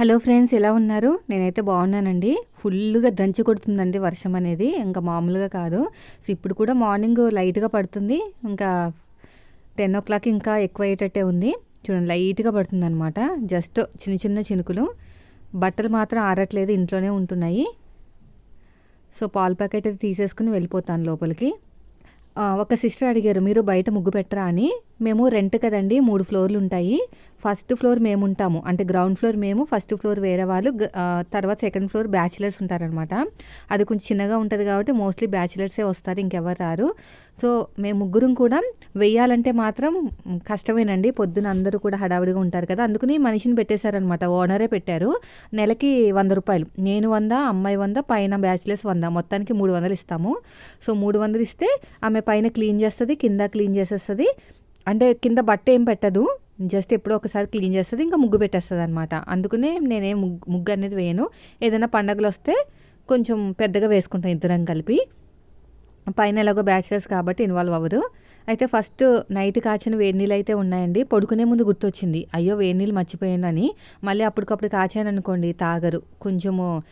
Hello friends ఎలా ఉన్నారు? నేనైతే బాగున్నానండి. ఫుల్గా దంచి కొడుతుందండి వర్షం అనేది. ఇంకా మామూలుగా కాదు. సో ఇప్పుడు కూడా మార్నింగ్ లైట్గా పడుతుంది. ఇంకా టెన్ ఓ క్లాక్ ఇంకా ఎక్కువ అయ్యేటట్టే ఉంది. చూడండి లైట్గా పడుతుంది అనమాట జస్ట్ చిన్న చిన్న చినుకులు. బట్టలు మాత్రం ఆరట్లేదు ఇంట్లోనే ఉంటున్నాయి. సో పాల ప్యాకెట్ అయితే తీసేసుకుని వెళ్ళిపోతాను లోపలికి. ఒక సిస్టర్ అడిగారు మీరు బయట ముగ్గు పెట్టరా? అని. మేము రెంట్ కదండి మూడు ఫ్లోర్లు ఉంటాయి. ఫస్ట్ ఫ్లోర్ మేము ఉంటాము. అంటే గ్రౌండ్ ఫ్లోర్ మేము ఫస్ట్ ఫ్లోర్ వేరే వాళ్ళు తర్వాత సెకండ్ ఫ్లోర్ బ్యాచిలర్స్ ఉంటారనమాట అది కొంచెం చిన్నగా ఉంటుంది కాబట్టి మోస్ట్లీ బ్యాచిలర్సే వస్తారు ఇంకెవరు రారు. సో మేము ముగ్గురం కూడా వెయ్యాలంటే మాత్రం కష్టమేనండి. పొద్దున అందరూ కూడా హడావిడిగా ఉంటారు కదా. అందుకని మనిషిని పెట్టేశారనమాట ఓనరే పెట్టారు. నెలకి వంద రూపాయలు. నేను వంద అమ్మాయి వంద పైన బ్యాచిలర్స్ వంద. మొత్తానికి మూడు వందలు ఇస్తాము. సో మూడు వందలు ఇస్తే ఆమె పైన క్లీన్ చేస్తుంది కింద క్లీన్ చేసేస్తుంది. అంటే కింద బట్ట ఏం పెట్టదు. జస్ట్ ఎప్పుడో ఒకసారి క్లీన్ చేస్తుంది ఇంకా ముగ్గు పెట్టేస్తుంది అనమాట అందుకనే నేనే ముగ్గు ముగ్గు అనేది వేయను. ఏదైనా పండగలు వస్తే కొంచెం పెద్దగా వేసుకుంటాను ఇద్దరం కలిపి. పైన ఎలాగో బ్యాచిలర్స్ కాబట్టి ఇన్వాల్వ్ అవ్వరు. అయితే ఫస్ట్ నైట్ కాచిన వేడి నీళ్ళు అయితే ఉన్నాయండి. పడుకునే ముందు గుర్తొచ్చింది. అయ్యో వేడి నీళ్ళు మర్చిపోయాను అని. మళ్ళీ అప్పటికప్పుడు కాచాను అనుకోండి తాగరు. కొంచెము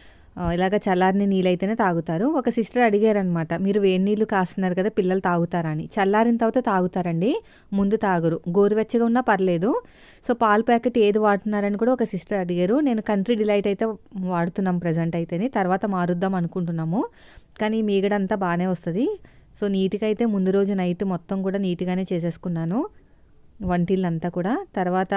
ఇలాగ చల్లారిన నీళ్ళు అయితేనే తాగుతారు. ఒక సిస్టర్ అడిగారనమాట మీరు వేడి నీళ్ళు కాస్తున్నారు కదా పిల్లలు తాగుతారని చల్లారిన తర్వాత తాగుతారండి ముందు తాగరు. గోరువెచ్చగా ఉన్నా పర్లేదు. సో పాల ప్యాకెట్ ఏది వాడుతున్నారని కూడా ఒక సిస్టర్ అడిగారు. నేను కంట్రీ డిలైట్ అయితే వాడుతున్నాం ప్రజెంట్ అయితేనే తర్వాత మారుద్దాం అనుకుంటున్నాము. కానీ మీగడంతా బాగానే వస్తుంది. సో నీట్గా అయితే ముందు రోజు నైట్ మొత్తం కూడా నీట్గానే చేసేసుకున్నాను. వంటిల్లంతా కూడా. తర్వాత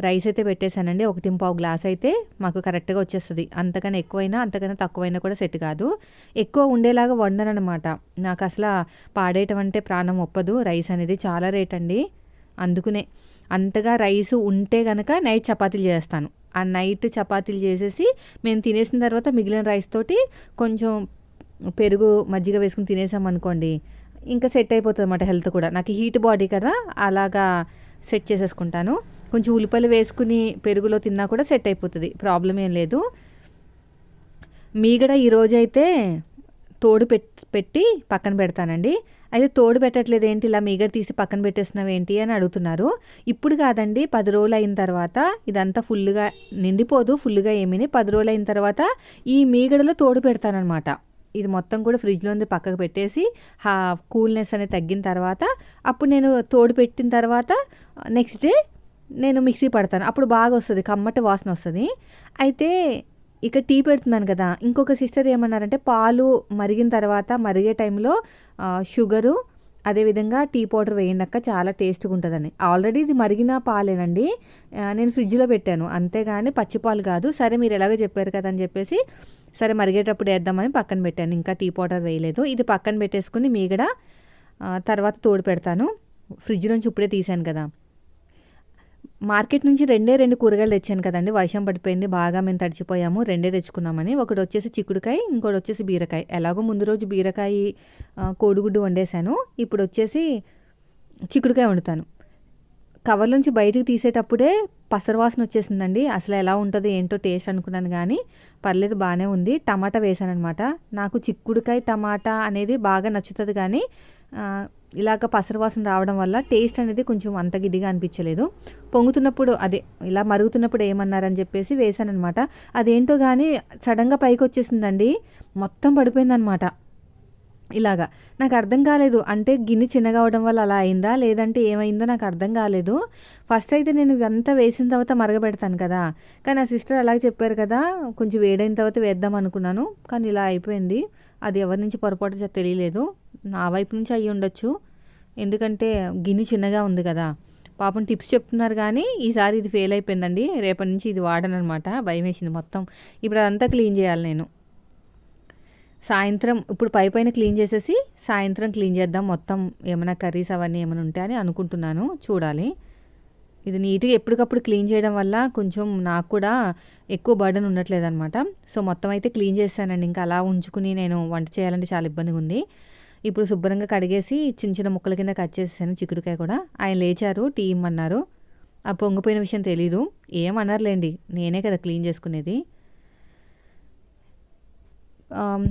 రైస్ అయితే పెట్టేశానండి. ఒకటి పావు గ్లాస్ అయితే మాకు కరెక్ట్గా వచ్చేస్తుంది. అంతకన్నా ఎక్కువైనా అంతకన్నా తక్కువైనా కూడా సెట్ కాదు. ఎక్కువ ఉండేలాగా వండనమాట నాకు అసలు పాడేయటం అంటే ప్రాణం ఒప్పదు. రైస్ అనేది చాలా రేట్ అండి. అందుకునే అంతగా రైస్ ఉంటే కనుక నైట్ చపాతీలు చేస్తాను. ఆ నైట్ చపాతీలు చేసేసి మేము తినేసిన తర్వాత మిగిలిన రైస్ తోటి కొంచెం పెరుగు మజ్జిగ వేసుకుని తినేసాం అనుకోండి ఇంకా సెట్ అయిపోతుంది అన్నమాట హెల్త్ కూడా. నాకు హీట్ బాడీ కదా అలాగా సెట్ చేసేసుకుంటాను. కొంచెం ఉల్లిపాయలు వేసుకుని పెరుగులో తిన్నా కూడా సెట్ అయిపోతుంది. ప్రాబ్లం ఏం లేదు. మీగడ ఈరోజు అయితే తోడు పెట్ పెట్టి పక్కన పెడతానండి. అయితే తోడు పెట్టట్లేదు ఏంటి? ఇలా మీగడ తీసి పక్కన పెట్టేస్తున్నావు ఏంటి అని అడుగుతున్నారు. ఇప్పుడు కాదండి పది రోజులు అయిన తర్వాత ఇదంతా ఫుల్గా నిండిపోదు ఫుల్గా ఏమీని. పది రోజులు అయిన తర్వాత ఈ మీగడలో తోడు పెడతానమాట ఇది మొత్తం కూడా ఫ్రిడ్జ్లో ఉంది పక్కకు పెట్టేసి హా కూల్నెస్ అనేది తగ్గిన తర్వాత అప్పుడు నేను తోడు పెట్టిన తర్వాత నెక్స్ట్ డే నేను మిక్సీ పడతాను. అప్పుడు బాగా వస్తుంది కమ్మటి వాసన వస్తుంది. అయితే ఇక టీ పెడుతున్నాను కదా ఇంకొక సిస్టర్ ఏమన్నారంటే పాలు మరిగిన తర్వాత మరిగే టైంలో షుగరు అదేవిధంగా టీ పౌడర్ వేయనక్క చాలా టేస్ట్గా ఉంటుందని ఆల్రెడీ ఇది మరిగిన పాలేనండి. నేను ఫ్రిడ్జ్లో పెట్టాను. అంతేగాని పచ్చి పాలు కాదు. సరే మీరు ఎలాగో చెప్పారు కదా అని చెప్పేసి సరే మరిగేటప్పుడు వేద్దామని పక్కన పెట్టాను. ఇంకా టీ పౌడర్ వేయలేదు. ఇది పక్కన పెట్టేసుకుని మీగడ కూడా తర్వాత తోడు పెడతాను. ఫ్రిడ్జ్ నుంచి ఇప్పుడే తీసాను కదా. మార్కెట్ నుంచి రెండే రెండు కూరగాయలు తెచ్చాను కదండి. వర్షం పడిపోయింది బాగా మేము తడిచిపోయాము రెండే తెచ్చుకున్నామని. ఒకటి వచ్చేసి చిక్కుడుకాయ ఇంకోటి వచ్చేసి బీరకాయ. ఎలాగో ముందు రోజు బీరకాయ కోడిగుడ్డు వండేసాను ఇప్పుడు వచ్చేసి చిక్కుడుకాయ వండుతాను. కవర్ నుంచి బయటకు తీసేటప్పుడే పసరవాసన వచ్చేసిందండి. అసలు ఎలా ఉంటుంది ఏంటో టేస్ట్ అనుకున్నాను కానీ పర్లేదు బాగానే ఉంది. టమాటా వేసాను అనమాట నాకు చిక్కుడుకాయ టమాటా అనేది బాగా నచ్చుతుంది కానీ ఇలాగ పసరవాసన రావడం వల్ల టేస్ట్ అనేది కొంచెం అంత గిడ్డిగా అనిపించలేదు. పొంగుతున్నప్పుడు అదే ఇలా మరుగుతున్నప్పుడు ఏమన్నారని చెప్పేసి వేశాననమాట అదేంటో కానీ సడన్గా పైకి వచ్చేసిందండి. మొత్తం పడిపోయిందనమాట ఇలాగా. నాకు అర్థం కాలేదు. అంటే గిన్నె చిన్నగా అవడం వల్ల అలా అయిందా? లేదంటే ఏమైందో నాకు అర్థం కాలేదు. ఫస్ట్ అయితే నేను ఇదంతా వేసిన తర్వాత మరగబెడతాను కదా. కానీ ఆ సిస్టర్ అలాగే చెప్పారు కదా కొంచెం వేడైన తర్వాత వేద్దాం అనుకున్నాను. కానీ ఇలా అయిపోయింది. అది ఎవరి నుంచి పొరపాటు తెలియలేదు. నా వైపు నుంచి అయ్యి ఉండొచ్చు ఎందుకంటే గిన్నె చిన్నగా ఉంది కదా. పాపం టిప్స్ చెప్తున్నారు కానీ ఈసారి ఇది ఫెయిల్ అయిపోయిందండి. రేపటి నుంచి ఇది వాడను అనమాట భయం వేసింది మొత్తం. ఇప్పుడు అదంతా క్లీన్ చేయాలి నేను. సాయంత్రం ఇప్పుడు పై పైన క్లీన్ చేసేసి సాయంత్రం క్లీన్ చేద్దాం. మొత్తం ఏమైనా కర్రీస్ అవన్నీ ఏమైనా ఉంటే అని అనుకుంటున్నాను. చూడాలి. ఇది నీట్గా ఎప్పటికప్పుడు క్లీన్ చేయడం వల్ల కొంచెం నాకు కూడా ఎక్కువ బర్డన్ ఉండట్లేదు అనమాట సో మొత్తం అయితే క్లీన్ చేశానండి ఇంకా అలా ఉంచుకుని నేను వంట చేయాలంటే చాలా ఇబ్బందిగా ఉంది. ఇప్పుడు శుభ్రంగా కడిగేసి చిన్న చిన్న ముక్కల కింద కట్ చేసేసాను చిక్కుడుకాయ కూడా. ఆయన లేచారు టీ ఇమ్మన్నారు. ఆ పొంగిపోయిన విషయం తెలీదు. ఏమన్నారులేండి నేనే కదా క్లీన్ చేసుకునేది.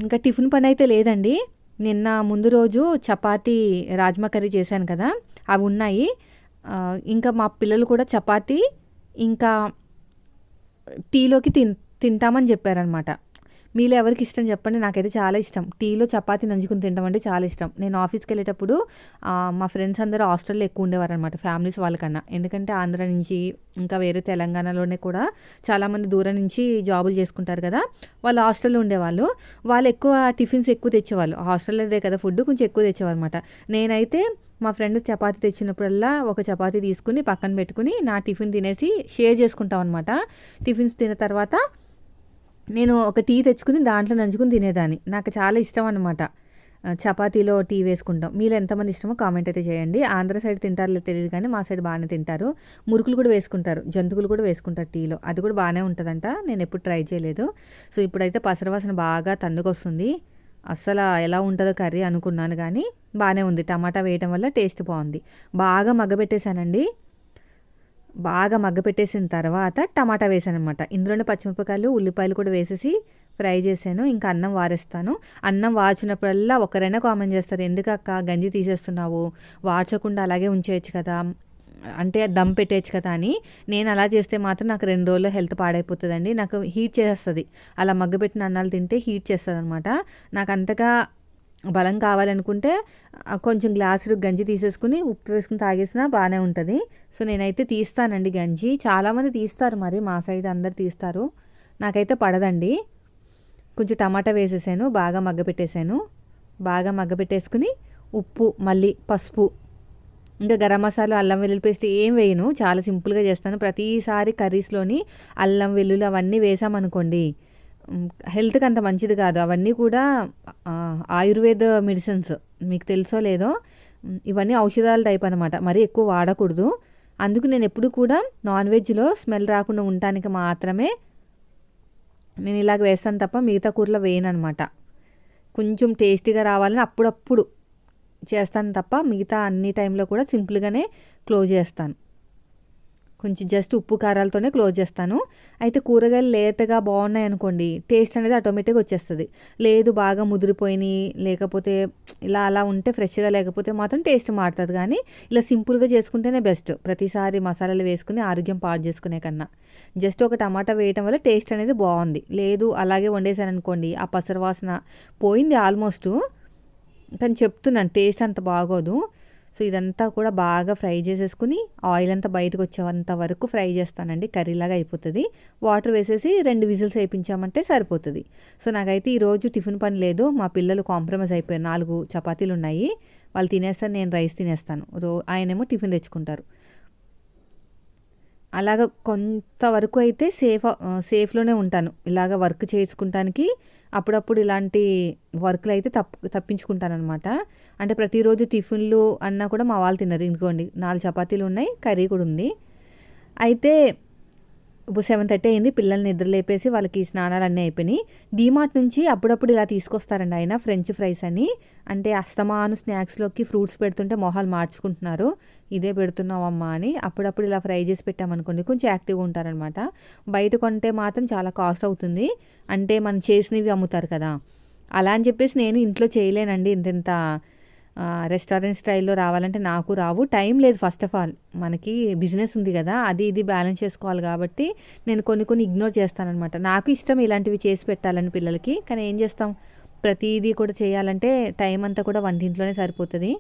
ఇంకా టిఫిన్ పని అయితే లేదండి. నిన్న ముందు రోజు చపాతీ రాజ్మా కర్రీ చేశాను కదా అవి ఉన్నాయి. ఇంకా మా పిల్లలు కూడా చపాతీ ఇంకా టీలోకి తిన్ తింటామని చెప్పారనమాట మీలో ఎవరికి ఇష్టం చెప్పండి. నాకైతే చాలా ఇష్టం. టీలో చపాతీ నంచుకుని తినడం అంటే చాలా ఇష్టం. నేను ఆఫీస్కి వెళ్ళేటప్పుడు మా ఫ్రెండ్స్ అందరూ హాస్టల్లో ఎక్కువ ఉండేవారు అనమాట ఫ్యామిలీస్ వాళ్ళకన్నా. ఎందుకంటే ఆంధ్ర నుంచి ఇంకా వేరే తెలంగాణలోనే కూడా చాలామంది దూరం నుంచి జాబులు చేసుకుంటారు కదా. వాళ్ళు హాస్టల్లో ఉండేవాళ్ళు. వాళ్ళు ఎక్కువ టిఫిన్స్ ఎక్కువ తెచ్చేవాళ్ళు. హాస్టల్లోదే కదా ఫుడ్ కొంచెం ఎక్కువ తెచ్చేవారు అనమాట నేనైతే మా ఫ్రెండ్ చపాతి తెచ్చినప్పుడల్లా ఒక చపాతీ తీసుకుని పక్కన పెట్టుకుని నా టిఫిన్ తినేసి షేర్ చేసుకుంటాం అనమాట టిఫిన్స్ తిన్న తర్వాత నేను ఒక టీ తెచ్చుకుని దాంట్లో నంచుకుని తినేదాన్ని. నాకు చాలా ఇష్టం అనమాట చపాతీలో టీ వేసుకుంటాం. మీరు ఎంతమంది ఇష్టమో కామెంట్ అయితే చేయండి. ఆంధ్ర సైడ్ తింటారో తెలియదు కానీ మా సైడ్ బాగానే తింటారు. మురుకులు కూడా వేసుకుంటారు. జంతువులు కూడా వేసుకుంటారు టీలో అది కూడా బాగానే ఉంటుందంట. నేను ఎప్పుడు ట్రై చేయలేదు. సో ఇప్పుడైతే పసరవాసన బాగా తన్నుకొస్తుంది. అస్సలు ఎలా ఉంటుందో కర్రీ అనుకున్నాను కానీ బాగానే ఉంది. టమాటా వేయడం వల్ల టేస్ట్ బాగుంది. బాగా మగ్గబెట్టేశానండి. బాగా మగ్గపెట్టేసిన తర్వాత టమాటా వేసాను అనమాట ఇందులోనే పచ్చిమిరపకాయలు ఉల్లిపాయలు కూడా వేసేసి ఫ్రై చేశాను. ఇంకా అన్నం వారేస్తాను. అన్నం వార్చినప్పుడల్లా ఒకరైనా కామెంట్ చేస్తారు ఎందుకక్క గంజి తీసేస్తున్నావు? వార్చకుండా అలాగే ఉంచేయచ్చు కదా. అంటే దమ్ పెట్టేయచ్చు కదా అని. నేను అలా చేస్తే మాత్రం నాకు రెండు రోజుల్లో హెల్త్ పాడైపోతుందండి. నాకు హీట్ చేస్తుంది అలా మగ్గబెట్టిన అన్నాలు తింటే హీట్ చేస్తుంది అనమాట నాకు అంతగా బలం కావాలనుకుంటే కొంచెం గ్లాసు గంజి తీసేసుకుని ఉప్పు వేసుకుని తాగేసినా బాగానే ఉంటుంది. సో నేనైతే తీస్తానండి గంజి. చాలామంది తీస్తారు మరి మా సైడ్ అందరు తీస్తారు. నాకైతే పడదండి. కొంచెం టమాటా వేసేసాను బాగా మగ్గపెట్టేసాను బాగా మగ్గపెట్టేసుకుని ఉప్పు మళ్ళీ పసుపు. ఇంకా గరం మసాలా అల్లం వెల్లుల్లి పేస్ట్ ఏం వేయను. చాలా సింపుల్గా చేస్తాను. ప్రతిసారి కర్రీస్లోని అల్లం వెల్లుల్లి అవన్నీ వేసామనుకోండి హెల్త్కి అంత మంచిది కాదు. అవన్నీ కూడా ఆయుర్వేద మెడిసిన్స్. మీకు తెలుసో లేదో ఇవన్నీ ఔషధాల టైప్ అనమాట మరీ ఎక్కువ వాడకూడదు. అందుకు నేను ఎప్పుడు కూడా నాన్ వెజ్లో స్మెల్ రాకుండా ఉండటానికి మాత్రమే నేను ఇలాగ వేస్తాను తప్ప మిగతా కూరలో వేయను అనమాట కొంచెం టేస్టీగా రావాలని అప్పుడప్పుడు చేస్తాను తప్ప మిగతా అన్ని టైంలో కూడా సింపుల్గానే క్లోజ్ చేస్తాను. కొంచెం జస్ట్ ఉప్పు కారాలతోనే క్లోజ్ చేస్తాను. అయితే కూరగాయలు లేతగా బాగున్నాయి అనుకోండి టేస్ట్ అనేది ఆటోమేటిక్గా వచ్చేస్తుంది. లేదు బాగా ముదిరిపోయినాయి లేకపోతే ఇలా అలా ఉంటే ఫ్రెష్గా లేకపోతే మాత్రం టేస్ట్ మారుతుంది. కానీ ఇలా సింపుల్గా చేసుకుంటేనే బెస్ట్ ప్రతిసారి మసాలాలు వేసుకుని ఆరోగ్యం పాడు చేసుకునే కన్నా. జస్ట్ ఒక టమాటా వేయటం వల్ల టేస్ట్ అనేది బాగుంది. లేదు అలాగే వండేసాను అనుకోండి ఆ పసరు వాసన పోయింది ఆల్మోస్ట్ కానీ చెప్తున్నాను టేస్ట్ అంత బాగోదు. సో ఇదంతా కూడా బాగా ఫ్రై చేసేసుకుని ఆయిల్ అంతా బయటకు వచ్చేంత వరకు ఫ్రై చేస్తానండి. కర్రీలాగా అయిపోతుంది. వాటర్ వేసేసి రెండు విజిల్స్ వేయించామంటే సరిపోతుంది. సో నాకైతే ఈరోజు టిఫిన్ పని లేదు. మా పిల్లలు కాంప్రమైజ్ అయిపోయారు. నాలుగు చపాతీలు ఉన్నాయి వాళ్ళు తినేస్తారు నేను రైస్ తినేస్తాను. రో ఆయనేమో టిఫిన్ తెచ్చుకుంటారు. అలాగ కొంతవరకు అయితే సేఫ్ సేఫ్లోనే ఉంటాను. ఇలాగ వర్క్ చేసుకుంటానికి అప్పుడప్పుడు ఇలాంటి వర్క్లు అయితే తప్పు తప్పించుకుంటాను అనమాట అంటే ప్రతిరోజు టిఫిన్లు అన్నా కూడా మా వాళ్ళు తినరు. ఇంకోండి నాలుగు చపాతీలు ఉన్నాయి కర్రీ కూడా ఉంది. అయితే ఇప్పుడు సెవెన్ థర్టీ అయింది పిల్లల్ని నిద్ర లేపేసి వాళ్ళకి స్నానాలు అన్నీ అయిపోయినాయి. డీమార్ట్ నుంచి అప్పుడప్పుడు ఇలా తీసుకొస్తారండి ఆయన ఫ్రెంచ్ ఫ్రైస్ అని. అంటే అస్తమాను స్నాక్స్లోకి ఫ్రూట్స్ పెడుతుంటే మొహాలు మార్చుకుంటున్నారు. ఇదే పెడుతున్నామమ్మా అని. అప్పుడప్పుడు ఇలా ఫ్రై చేసి పెట్టామనుకోండి కొంచెం యాక్టివ్గా ఉంటారనమాట బయట కొంటే మాత్రం చాలా కాస్ట్ అవుతుంది. అంటే మనం చేసినవి అమ్ముతారు కదా. అలా అని చెప్పేసి నేను ఇంట్లో చేయలేనండి ఇంత రెస్టారెంట్ స్టైల్లో రావాలంటే నాకు రావు. టైం లేదు ఫస్ట్ ఆఫ్ ఆల్ మనకి బిజినెస్ ఉంది కదా అది ఇది బ్యాలెన్స్ చేసుకోవాలి కాబట్టి నేను కొన్ని కొన్ని ఇగ్నోర్ చేస్తానమాట నాకు ఇష్టం ఇలాంటివి చేసి పెట్టాలని పిల్లలకి కానీ ఏం చేస్తాం? ప్రతిదీ కూడా చేయాలంటే టైం అంతా కూడా వంటింట్లోనే సరిపోతుంది.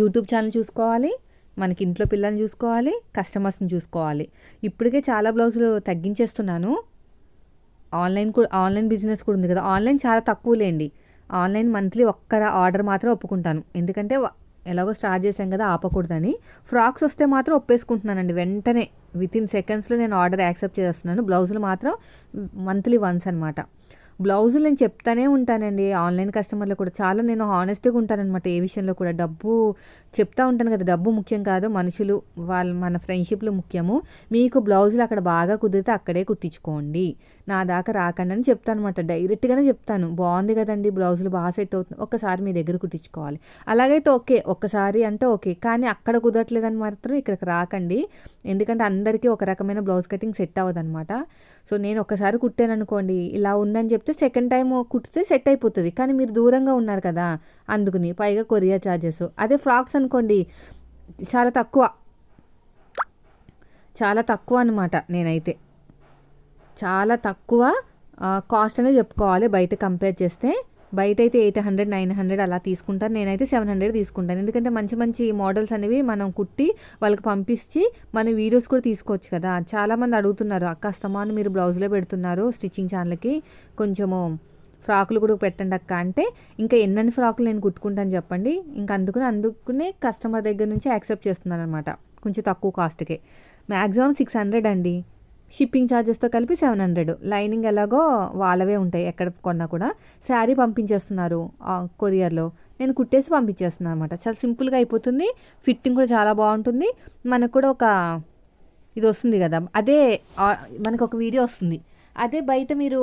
యూట్యూబ్ ఛానల్ చూసుకోవాలి మనకి ఇంట్లో పిల్లల్ని చూసుకోవాలి కస్టమర్స్ని చూసుకోవాలి. ఇప్పటికే చాలా బ్లౌజులు తగ్గించేస్తున్నాను. ఆన్లైన్ కూడా ఆన్లైన్ బిజినెస్ కూడా ఉంది కదా. ఆన్లైన్ చాలా తక్కువలేండి ఆన్లైన్ మంత్లీ ఒక్క ఆర్డర్ మాత్రం ఒప్పుకుంటాను. ఎందుకంటే ఎలాగో స్టార్ట్ చేశాం కదా ఆపకూడదని. ఫ్రాక్స్ వస్తే మాత్రం ఒప్పేసుకుంటున్నానండి. వెంటనే విత్ ఇన్ సెకండ్స్లో నేను ఆర్డర్ యాక్సెప్ట్ చేస్తున్నాను. బ్లౌజులు మాత్రం మంత్లీ వన్స్ అనమాట బ్లౌజులు నేను చెప్తానే ఉంటానండి. ఆన్లైన్ కస్టమర్లు కూడా చాలా నేను హానెస్ట్గా ఉంటానన్నమాట ఏ విషయంలో కూడా. డబ్బు చెప్తా ఉంటాను కదా. డబ్బు ముఖ్యం కాదు. మనుషులు వాళ్ళ మన ఫ్రెండ్షిప్లు ముఖ్యము. మీకు బ్లౌజులు అక్కడ బాగా కుదిరితే అక్కడే కుట్టించుకోండి. నా దాకా రాకండి అని చెప్తాను అనమాట డైరెక్ట్గానే చెప్తాను. బాగుంది కదండి బ్లౌజులు బాగా సెట్ అవుతుంది ఒక్కసారి మీ దగ్గర కుట్టించుకోవాలి. అలాగైతే ఓకే ఒక్కసారి అంటే ఓకే. కానీ అక్కడ కుదరట్లేదని మాత్రం ఇక్కడికి రాకండి. ఎందుకంటే అందరికీ ఒక రకమైన బ్లౌజ్ కటింగ్ సెట్ అవ్వదనమాట సో నేను ఒకసారి కుట్టాను అనుకోండి ఇలా ఉందని చెప్తే సెకండ్ టైం కుట్టితే సెట్ అయిపోతుంది. కానీ మీరు దూరంగా ఉన్నారు కదా అందుకుని పైగా కొరియర్ ఛార్జెస్ అదే ఫ్రాక్స్ అనుకోండి చాలా తక్కువ చాలా తక్కువ అనమాట నేనైతే. చాలా తక్కువ కాస్ట్ అనేది చెప్పుకోవాలి బయట కంపేర్ చేస్తే. బయట అయితే ఎయిట్ హండ్రెడ్ నైన్ హండ్రెడ్ అలా తీసుకుంటాను నేనైతే సెవెన్ హండ్రెడ్ తీసుకుంటాను. ఎందుకంటే మంచి మంచి మోడల్స్ అనేవి మనం కుట్టి వాళ్ళకి పంపించి మన వీడియోస్ కూడా తీసుకోవచ్చు కదా. చాలామంది అడుగుతున్నారు అక్క అస్తమాను మీరు బ్లౌజ్లో పెడుతున్నారు స్టిచ్చింగ్ ఛానల్కి కొంచెము ఫ్రాకులు కూడా పెట్టండి అక్క అంటే ఇంకా ఎన్నెన్ని ఫ్రాకులు నేను కుట్టుకుంటాను చెప్పండి. ఇంకా అందుకుని అందుకునే కస్టమర్ దగ్గర నుంచి యాక్సెప్ట్ చేస్తున్నాను అనమాట కొంచెం తక్కువ కాస్ట్కే మ్యాక్సిమం సిక్స్ హండ్రెడ్ అండి. షిప్పింగ్ ఛార్జెస్తో కలిపి సెవెన్ హండ్రెడ్. లైనింగ్ ఎలాగో వాళ్ళవే ఉంటాయి ఎక్కడ కొన్నా కూడా. శారీ పంపించేస్తున్నారు కొరియర్లో. నేను కుట్టేసి పంపించేస్తున్నాను అనమాట చాలా సింపుల్గా అయిపోతుంది. ఫిట్టింగ్ కూడా చాలా బాగుంటుంది. మనకు కూడా ఒక ఇది వస్తుంది కదా. అదే మనకు ఒక వీడియో వస్తుంది. అదే బయట మీరు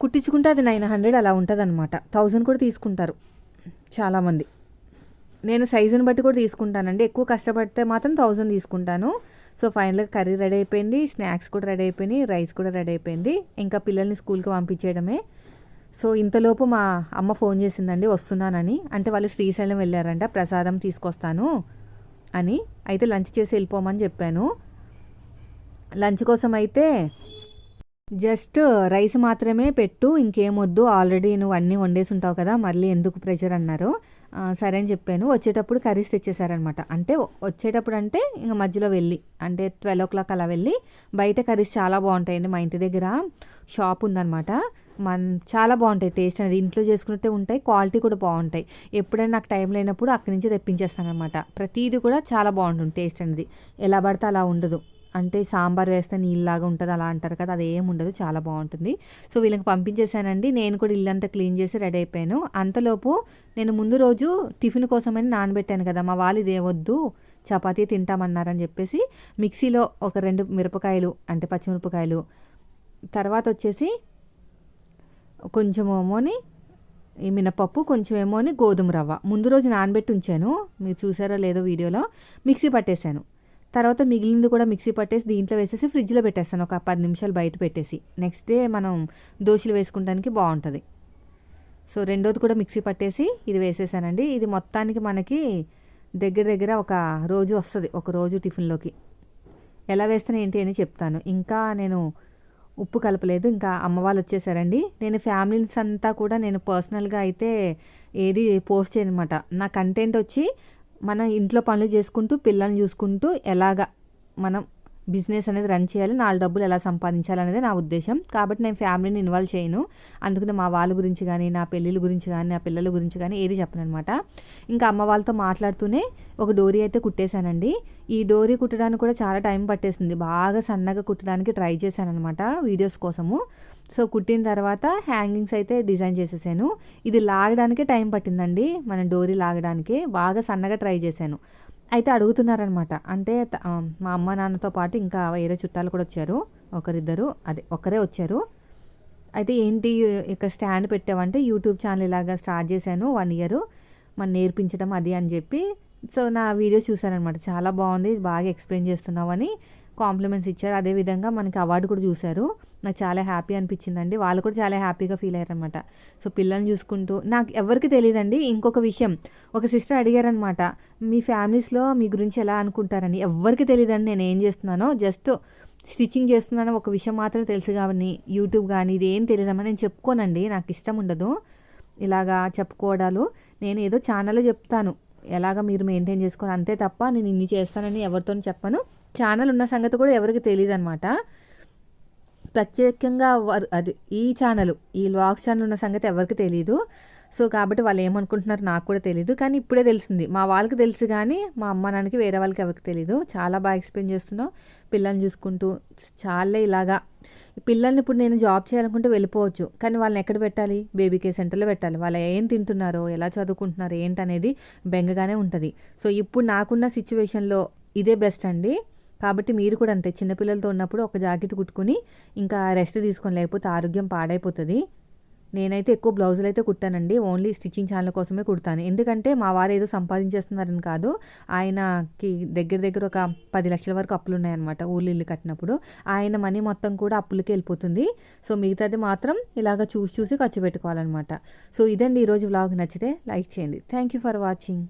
కుట్టించుకుంటే అది నైన్ హండ్రెడ్ అలా ఉంటుంది అనమాట థౌజండ్ కూడా తీసుకుంటారు చాలామంది. నేను సైజుని బట్టి కూడా తీసుకుంటానండి. ఎక్కువ కష్టపడితే మాత్రం థౌజండ్ తీసుకుంటాను. సో ఫైనల్గా కర్రీ రెడీ అయిపోయింది స్నాక్స్ కూడా రెడీ అయిపోయినాయి రైస్ కూడా రెడీ అయిపోయింది. ఇంకా పిల్లల్ని స్కూల్కి పంపించేయడమే. సో ఇంతలోపు మా అమ్మ ఫోన్ చేసిందండి వస్తున్నానని. అంటే వాళ్ళు శ్రీశైలం వెళ్ళారంట ప్రసాదం తీసుకొస్తాను అని. అయితే లంచ్ చేసి వెళ్ళిపోమని చెప్పాను. లంచ్ కోసం అయితే జస్ట్ రైస్ మాత్రమే పెట్టు ఇంకేమొద్దు ఆల్రెడీ నువ్వు అన్నీ వండేసి ఉంటావు కదా మళ్ళీ ఎందుకు ప్రెషర్ అన్నారు. సరే అని చెప్పాను. వచ్చేటప్పుడు కర్రీస్ తెచ్చేసారనమాట అంటే వచ్చేటప్పుడు అంటే ఇంకా మధ్యలో వెళ్ళి అంటే ట్వెల్వ్ ఓ క్లాక్ అలా వెళ్ళి బయట కర్రీస్ చాలా బాగుంటాయండి. మా ఇంటి దగ్గర షాప్ ఉందనమాట. మన్ చాలా బాగుంటాయి. టేస్ట్ అనేది ఇంట్లో చేసుకున్నట్టే ఉంటాయి. క్వాలిటీ కూడా బాగుంటాయి. ఎప్పుడైనా నాకు టైం లేనప్పుడు అక్కడి నుంచి తెప్పించేస్తాను అనమాట ప్రతిదీ కూడా చాలా బాగుంటుంది టేస్ట్ అనేది. ఎలా పడితే అలా ఉండదు. అంటే సాంబార్ వేస్తే నీళ్ళలాగా ఉంటుంది అలా అంటారు కదా అది ఏం ఉండదు చాలా బాగుంటుంది. సో వీళ్ళకి పంపించేశానండి నేను కూడా ఇల్లంతా క్లీన్ చేసి రెడీ అయిపోయాను. అంతలోపు నేను ముందు రోజు టిఫిన్ కోసమని నానబెట్టాను కదా మా వాళ్ళు ఇదే వద్దు చపాతీ తింటామన్నారని చెప్పేసి మిక్సీలో ఒక రెండు మిరపకాయలు అంటే పచ్చిమిరపకాయలు తర్వాత వచ్చేసి కొంచెం ఏమోని ఈ మినపప్పు కొంచెం ఏమోని గోధుమ రవ్వ. ముందు రోజు నానబెట్టి ఉంచాను మీరు చూసారో లేదో వీడియోలో మిక్సీ పట్టేశాను. తర్వాత మిగిలింది కూడా మిక్సీ పట్టేసి దీంట్లో వేసేసి ఫ్రిడ్జ్లో పెట్టేస్తాను. ఒక పది నిమిషాలు బయట పెట్టేసి. నెక్స్ట్ డే మనం దోశలు వేసుకుంటానికి బాగుంటుంది. సో రెండోది కూడా మిక్సీ పట్టేసి ఇది వేసేసానండి. ఇది మొత్తానికి మనకి దగ్గర దగ్గర ఒక రోజు వస్తుంది. ఒక రోజు టిఫిన్లోకి. ఎలా వేస్తాను ఏంటి అని చెప్తాను. ఇంకా నేను ఉప్పు కలపలేదు. ఇంకా అమ్మ వాళ్ళు వచ్చేసారండి. నేను ఫ్యామిలీస్ అంతా కూడా నేను పర్సనల్గా అయితే ఏది పోస్ట్ చేయనమాట. నా కంటెంట్ వచ్చి మన ఇంట్లో పనులు చేసుకుంటూ పిల్లల్ని చూసుకుంటూ ఎలాగ మనం బిజినెస్ అనేది రన్ చేయాలి నాలుగు డబ్బులు ఎలా సంపాదించాలి అనేది నా ఉద్దేశం. కాబట్టి నేను ఫ్యామిలీని ఇన్వాల్వ్ చేయను. అందుకని మా వాళ్ళ గురించి కానీ నా పెళ్ళిళ్ళ గురించి కానీ నా పిల్లల గురించి కానీ ఏది చెప్పను అనమాట ఇంకా అమ్మ వాళ్ళతో మాట్లాడుతూనే ఒక డోరీ అయితే కుట్టేశానండి. ఈ డోరీ కుట్టడానికి కూడా చాలా టైం పట్టేసింది. బాగా సన్నగా కుట్టడానికి ట్రై చేశాను అనమాట వీడియోస్ కోసము. సో కుట్టిన తర్వాత హ్యాంగింగ్స్ అయితే డిజైన్ చేసేసాను. ఇది లాగడానికే టైం పట్టిందండి. మన డోరీ లాగడానికి బాగా సన్నగా ట్రై చేశాను. అయితే అడుగుతున్నారనమాట. అంటే మా అమ్మ నాన్నతో పాటు ఇంకా వేరే చుట్టాలు కూడా వచ్చారు. ఒకరిద్దరు అదే ఒకరే వచ్చారు. అయితే ఏంటి ఇక్కడ స్టాండ్ పెట్టావంటే యూట్యూబ్ ఛానల్ ఇలాగా స్టార్ట్ చేశాను వన్ ఇయర్. మన నేర్పించడం అది అని చెప్పి. సో నా వీడియో చూశారనమాట. చాలా బాగుంది బాగా ఎక్స్ప్లెయిన్ చేస్తున్నావు అని కాంప్లిమెంట్స్ ఇచ్చారు. అదేవిధంగా మనకి అవార్డు కూడా చూశారు. నాకు చాలా హ్యాపీ అనిపించిందండి. వాళ్ళు కూడా చాలా హ్యాపీగా ఫీల్ అయ్యారనమాట సో పిల్లల్ని చూసుకుంటూ నాకు ఎవరికి తెలియదండి. ఇంకొక విషయం ఒక సిస్టర్ అడిగారనమాట మీ ఫ్యామిలీస్లో మీ గురించి ఎలా అనుకుంటారని? ఎవరికి తెలియదండి. నేను ఏం చేస్తున్నానో జస్ట్ స్టిచ్చింగ్ చేస్తున్నానో. ఒక విషయం మాత్రం తెలుసు కాబట్టి యూట్యూబ్ కానీ ఇది ఏం తెలియదమ్మా నేను చెప్పుకోనండి. నాకు ఇష్టం ఉండదు. ఇలాగా చెప్పుకోవడాలు. నేను ఏదో ఛానల్లో చెప్తాను. ఎలాగ మీరు మెయింటైన్ చేసుకోవాలి? అంతే తప్ప నేను ఇన్ని చేస్తానని ఎవరితో చెప్పను. ఛానల్ ఉన్న సంగతి కూడా ఎవరికి తెలియదు అనమాట ప్రత్యేకంగా అది ఈ ఛానల్ ఈ వ్లాగ్ ఛానల్ ఉన్న సంగతి ఎవరికి తెలియదు సో కాబట్టి వాళ్ళు ఏమనుకుంటున్నారు నాకు కూడా తెలియదు కానీ ఇప్పుడే తెలిసింది. మా వాళ్ళకి తెలుసు కానీ మా అమ్మ నాన్నకి వేరే వాళ్ళకి ఎవరికి తెలియదు చాలా బాగా ఎక్స్ప్లెయిన్ చేస్తున్నావు. పిల్లల్ని చూసుకుంటూ చాలా ఇలాగా. పిల్లల్ని ఇప్పుడు నేను జాబ్ చేయాలనుకుంటే వెళ్ళిపోవచ్చు. కానీ వాళ్ళని ఎక్కడ పెట్టాలి? బేబీ కేర్ సెంటర్లో పెట్టాలి. వాళ్ళు ఏం తింటున్నారో ఎలా చదువుకుంటున్నారో ఏంటనేది బెంగగానే ఉంటుంది. సో ఇప్పుడు నాకున్న సిచ్యువేషన్లో ఇదే బెస్ట్ అండి. కాబట్టి మీరు కూడా అంతే చిన్నపిల్లలతో ఉన్నప్పుడు ఒక జాకెట్ కుట్టుకుని ఇంకా రెస్ట్ తీసుకొని లేకపోతే ఆరోగ్యం పాడైపోతుంది. నేనైతే ఎక్కువ బ్లౌజులు అయితే కుట్టానండి ఓన్లీ స్టిచ్చింగ్ ఛానల్ కోసమే కుడతాను. ఎందుకంటే మా వారు ఏదో సంపాదించేస్తున్నారని కాదు ఆయనకి దగ్గర దగ్గర ఒక పది లక్షల వరకు అప్పులు ఉన్నాయన్నమాట ఊళ్ళు ఇల్లు కట్టినప్పుడు. ఆయన మనీ మొత్తం కూడా అప్పులకి వెళ్ళిపోతుంది. సో మిగతాది మాత్రం ఇలాగ చూసి చూసి ఖర్చు పెట్టుకోవాలన్నమాట. సో ఇదండి ఈరోజు వ్లాగ్ నచ్చితే లైక్ చేయండి. Thank you for watching.